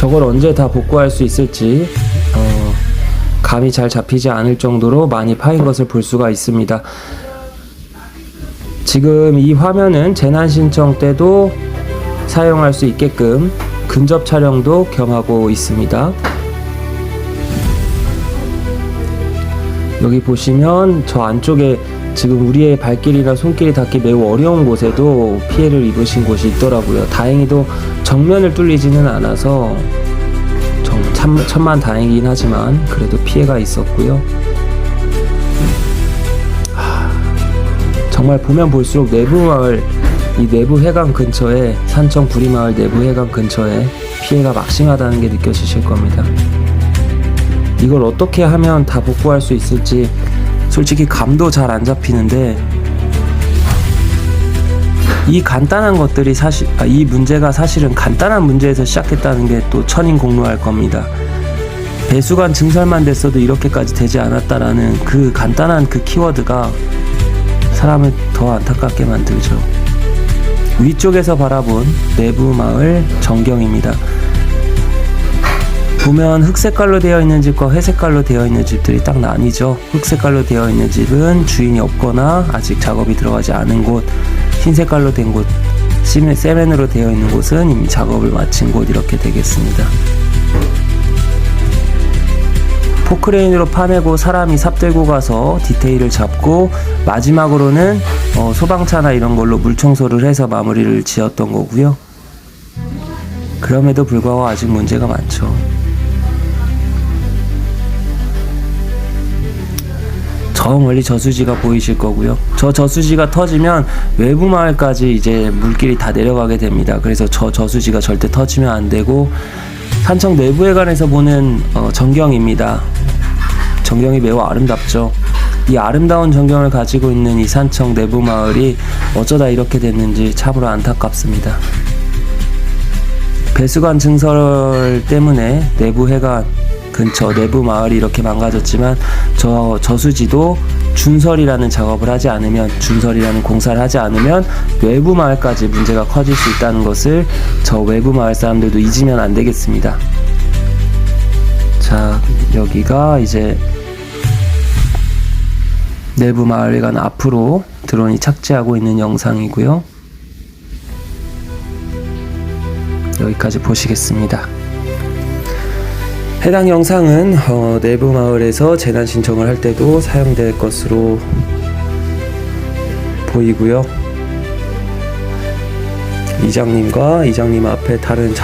저걸 언제 다 복구할 수 있을지 어, 감이 잘 잡히지 않을 정도로 많이 파인 것을 볼 수가 있습니다. 지금 이 화면은 재난 신청 때도 사용할 수 있게끔 근접 촬영도 겸하고 있습니다. 여기 보시면 저 안쪽에 지금 우리의 발길이나 손길이 닿기 매우 어려운 곳에도 피해를 입으신 곳이 있더라고요. 다행히도 정면을 뚫리지는 않아서 정, 참, 천만 다행이긴 하지만 그래도 피해가 있었고요. 하, 정말 보면 볼수록 내부 마을 이 내부 해관 근처에 산청 구리마을 내부 해관 근처에 피해가 막심하다는 게 느껴지실 겁니다. 이걸 어떻게 하면 다 복구할 수 있을지 솔직히 감도 잘 안 잡히는데 이 간단한 것들이 사실 아, 이 문제가 사실은 간단한 문제에서 시작했다는 게 또 천인공노할 겁니다. 배수관 증설만 됐어도 이렇게까지 되지 않았다라는 그 간단한 그 키워드가 사람을 더 안타깝게 만들죠. 위쪽에서 바라본 내부 마을 전경입니다. 보면 흑색깔로 되어 있는 집과 회색깔로 되어 있는 집들이 딱 나뉘죠. 흑색깔로 되어 있는 집은 주인이 없거나 아직 작업이 들어가지 않은 곳, 흰색깔로 된 곳, 세멘으로 되어 있는 곳은 이미 작업을 마친 곳 이렇게 되겠습니다. 포크레인으로 파내고 사람이 삽 들고 가서 디테일을 잡고 마지막으로는 어, 소방차나 이런 걸로 물 청소를 해서 마무리를 지었던 거고요. 그럼에도 불구하고 아직 문제가 많죠. 저 멀리 저수지가 보이실 거고요. 저 저수지가 터지면 외부 마을까지 이제 물길이 다 내려가게 됩니다. 그래서 저 저수지가 절대 터지면 안 되고 산청 내부회관에서 보는 어, 전경입니다. 전경이 매우 아름답죠. 이 아름다운 전경을 가지고 있는 이 산청 내부 마을이 어쩌다 이렇게 됐는지 참으로 안타깝습니다. 배수관 증설 때문에 내부 해관 근처 내부 마을이 이렇게 망가졌지만 저 저수지도 준설이라는 작업을 하지 않으면 준설이라는 공사를 하지 않으면 외부 마을까지 문제가 커질 수 있다는 것을 저 외부 마을 사람들도 잊으면 안 되겠습니다. 자 여기가 이제 내부 마을관 앞으로 드론이 착지하고 있는 영상이고요. 여기까지 보시겠습니다. 해당 영상은 어, 내부 마을에서 재난 신청을 할 때도 사용될 것으로 보이고요. 이장님과 이장님 앞에 다른 자-